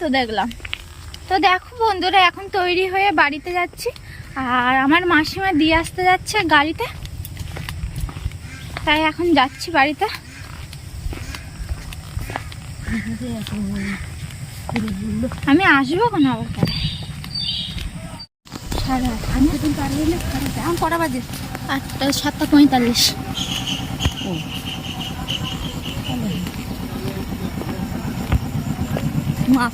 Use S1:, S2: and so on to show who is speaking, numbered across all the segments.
S1: তো দেখলাম। তো দেখো বন্ধুরা, এখন তৈরি হয়ে বাড়িতে যাচ্ছি। আর আমার মাসিমা দিয়ে আসতে যাচ্ছে গাড়িতে। তাই এখন যাচ্ছি বাড়িতে। আমি আসব কোনো পরে? সাড়ে আট আমি এখন আটটা। সাতটা পঁয়তাল্লিশ।
S2: না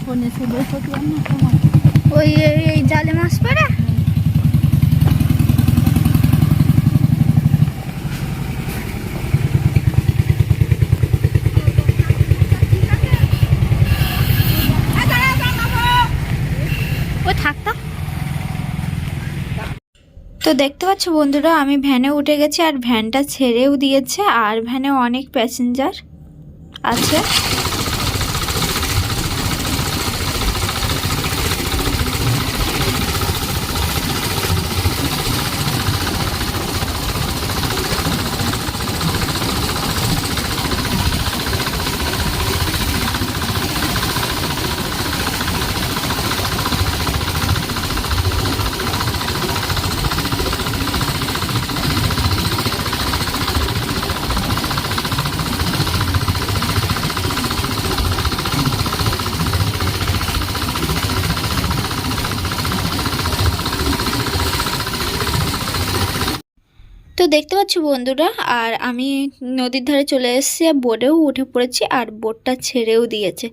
S1: ওই এই- এই জালে মাছ পড়ে? তো দেখতে পাচ্ছ বন্ধুরা আমি ভ্যানে উঠে গেছি আর ভ্যানটা ছেড়েও দিয়েছে আর ভ্যানে অনেক প্যাসেঞ্জার আছে। তো দেখতে পাচ্ছ বন্ধুরা, আর আমি নদীর ধারে চলে এসেছি আর বোটেও উঠে পড়েছি আর বোটটা ছেড়েও দিয়েছে।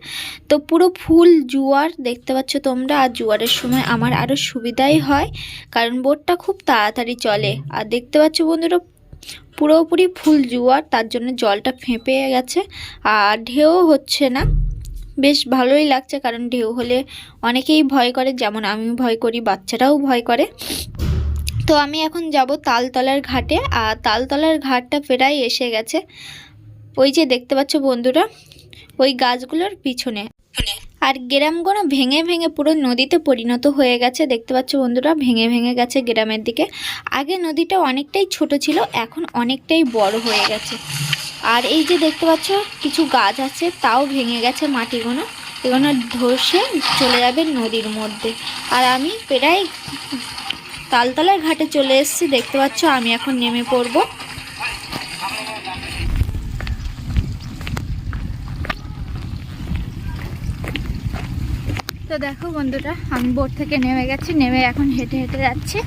S1: তো পুরো ফুল জুয়ার দেখতে পাচ্ছ তোমরা, আর জোয়ারের সময় আমার আরও সুবিধাই হয়, কারণ বোটটা খুব তাড়াতাড়ি চলে। আর দেখতে পাচ্ছ বন্ধুরা, পুরোপুরি ফুল জুয়ার, তার জন্য জলটা ফেঁপে গেছে, আর ঢেউ হচ্ছে না। বেশ ভালোই লাগছে, কারণ ঢেউ হলে অনেকেই ভয় করে, যেমন আমি ভয় করি, বাচ্চারাও ভয় করে। তো আমি এখন যাব তালতলার ঘাটে, আর তালতলার ঘাটটা প্রায় এসে গেছে। ওই যে দেখতে পাচ্ছ বন্ধুরা, ওই গাছগুলোর পিছনে। আর গ্রামগুলো ভেঙে ভেঙে পুরো নদীতে পরিণত হয়ে গেছে। দেখতে পাচ্ছ বন্ধুরা, ভেঙে ভেঙে গেছে গ্রামের দিকে। আগে নদীটা অনেকটাই ছোট ছিল, এখন অনেকটাই বড় হয়ে গেছে। আর এই যে দেখতে পাচ্ছ, কিছু গাছ আছে, তাও ভেঙে গেছে মাটিগুলো। এগুলো ধসে চলে যাবে নদীর মধ্যে। আর আমি প্রায় তালতলার ঘাটে চলে এসেছি, দেখতে পাচ্ছ আমি এখন নেমে পড়ব। তো দেখো বন্ধুরা, আমি বোট থেকে নেমে গেছি, নেমে এখন হেঁটে হেঁটে যাচ্ছি।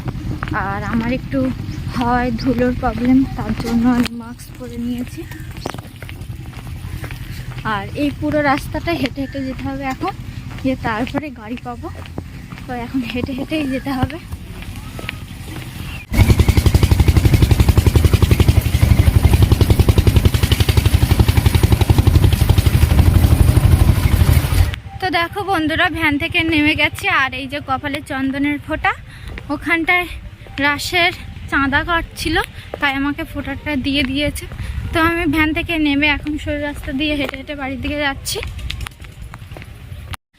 S1: আর আমার একটু হয়, ধুলোর প্রবলেম তার জন্য আমি মাস্ক পরে নিয়েছি। আর এই পুরো রাস্তাটা হেঁটে হেঁটে যেতে হবে এখন, গিয়ে তারপরে গাড়ি পাবো। তো এখন হেঁটে হেঁটেই যেতে হবে তো দেখো বন্ধুরা, ভ্যান থেকে নেমে গেছে আর এই যে কপালে চন্দনের ফোঁটা, ওখানটায় রাসের চাঁদা কাটছিল, তাই আমাকে ফোঁটাটা দিয়ে দিয়েছে। তো আমি ভ্যান থেকে নেমে এখন সরু রাস্তা দিয়ে হেঁটে হেঁটে বাড়ির দিকে যাচ্ছি।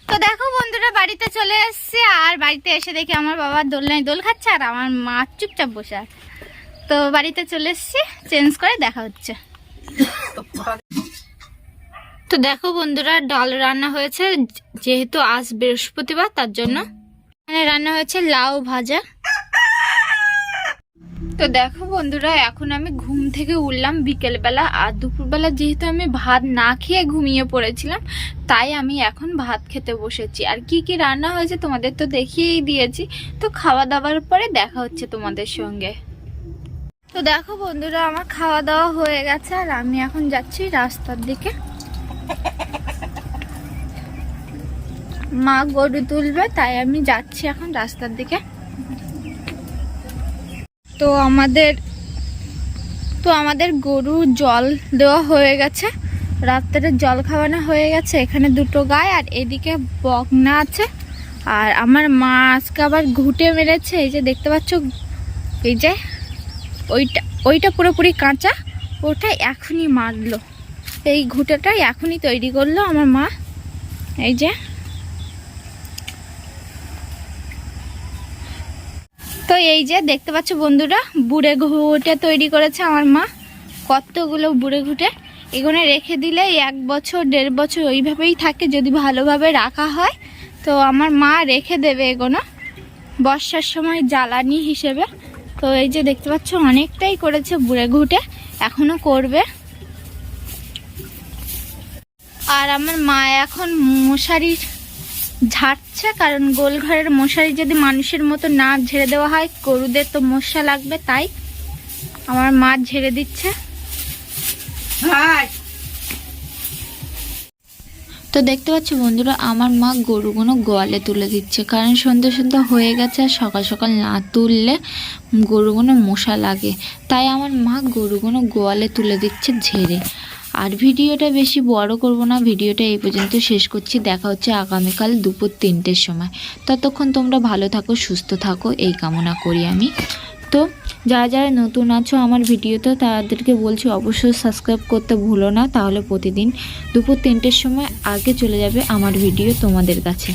S1: তো দেখো বন্ধুরা, বাড়িতে চলে এসেছি আর বাড়িতে এসে দেখি আমার বাবা দোলনায় দোল খাচ্ছে আর আমার মা চুপচাপ বসে আছে। তো বাড়িতে চলে এসেছি, চেঞ্জ করে দেখা হচ্ছে। তো দেখো বন্ধুরা, ডাল রান্না হয়েছে, যেহেতু আজ বৃহস্পতিবার, তার জন্য এখানে রান্না হয়েছে লাউ ভাজা। তো দেখো বন্ধুরা, এখন আমি ঘুম থেকে উঠলাম বিকেলবেলা, আর দুপুরবেলা যেহেতু আমি ভাত না খেয়ে ঘুমিয়ে পড়েছিলাম, তাই আমি এখন ভাত খেতে বসেছি। আর কি কি রান্না হয়েছে তোমাদের তো দেখিয়েই দিয়েছি, তো খাওয়া দাওয়ার পরে দেখা হচ্ছে তোমাদের সঙ্গে। তো দেখো বন্ধুরা, আমার খাওয়া দাওয়া হয়ে গেছে, আর আমি এখন যাচ্ছি রাস্তার দিকে। মা গরু তুলবে, তাই আমি যাচ্ছি এখন রাস্তার দিকে। তো আমাদের তো আমাদের গরু জল দেওয়া হয়ে গেছে। রাত্রে জল খাওয়ানো হয়ে গেছে, এখানে দুটো গায়ে আর এদিকে বকনা আছে। আর আমার মা আজকে আবার ঘুটে মেরেছে, এই যে দেখতে পাচ্ছ? এই যে, ওইটা ওইটা পুরোপুরি কাঁচা, ওটা এখনই মারলো এই ঘুঁটেটা এখনই তৈরি করল আমার মা। এই যে। তো এই যে দেখতে পাচ্ছ বন্ধুরা, বুড়ে ঘুটে তৈরি করেছে আমার মা। কতগুলো বুড়ে ঘুটে। এগুলো রেখে দিলে এক বছর, দেড় বছর ওইভাবেই থাকে, যদি ভালোভাবে রাখা হয়। তো আমার মা রেখে দেবে এগুলো বর্ষার সময় জ্বালানি হিসেবে। তো এই যে দেখতে পাচ্ছ, অনেকটাই করেছে বুড়ে ঘুটে, এখনও করবে। আর আমার মা এখন মশারি ঝাড়ছে কারণ গোল ঘরের মশারি যদি মানুষের মতো না ঝেড়ে দেওয়া হয় গরুদের তো মশা লাগবে তাই আমার মা ঝেড়ে দিচ্ছে। তো দেখতে পাচ্ছ বন্ধুরা আমার মা গরুগুলো গোয়ালে তুলে দিচ্ছে কারণ সন্ধ্যা সন্ধ্যা হয়ে গেছে আর সকাল সকাল না তুললে গরুগুলো মশা লাগে। তাই আমার মা গরুগুলো গোয়ালে তুলে দিচ্ছে ঝেড়ে। আর ভিডিওটা বেশি বড় করব না, ভিডিওটা এই পর্যন্ত শেষ করছি। দেখা হচ্ছে আগামীকাল দুপুর তিনটের সময়। ততক্ষণ তোমরা ভালো থাকো, সুস্থ থাকো, এই কামনা করি আমি। তো, যারা যারা নতুন আছো আমার ভিডিওতে, তাদেরকে বলছি অবশ্যই সাবস্ক্রাইব করতে ভুলো না। তাহলে প্রতিদিন দুপুর তিনটের সময় আগে চলে যাবে আমার ভিডিও তোমাদের কাছে।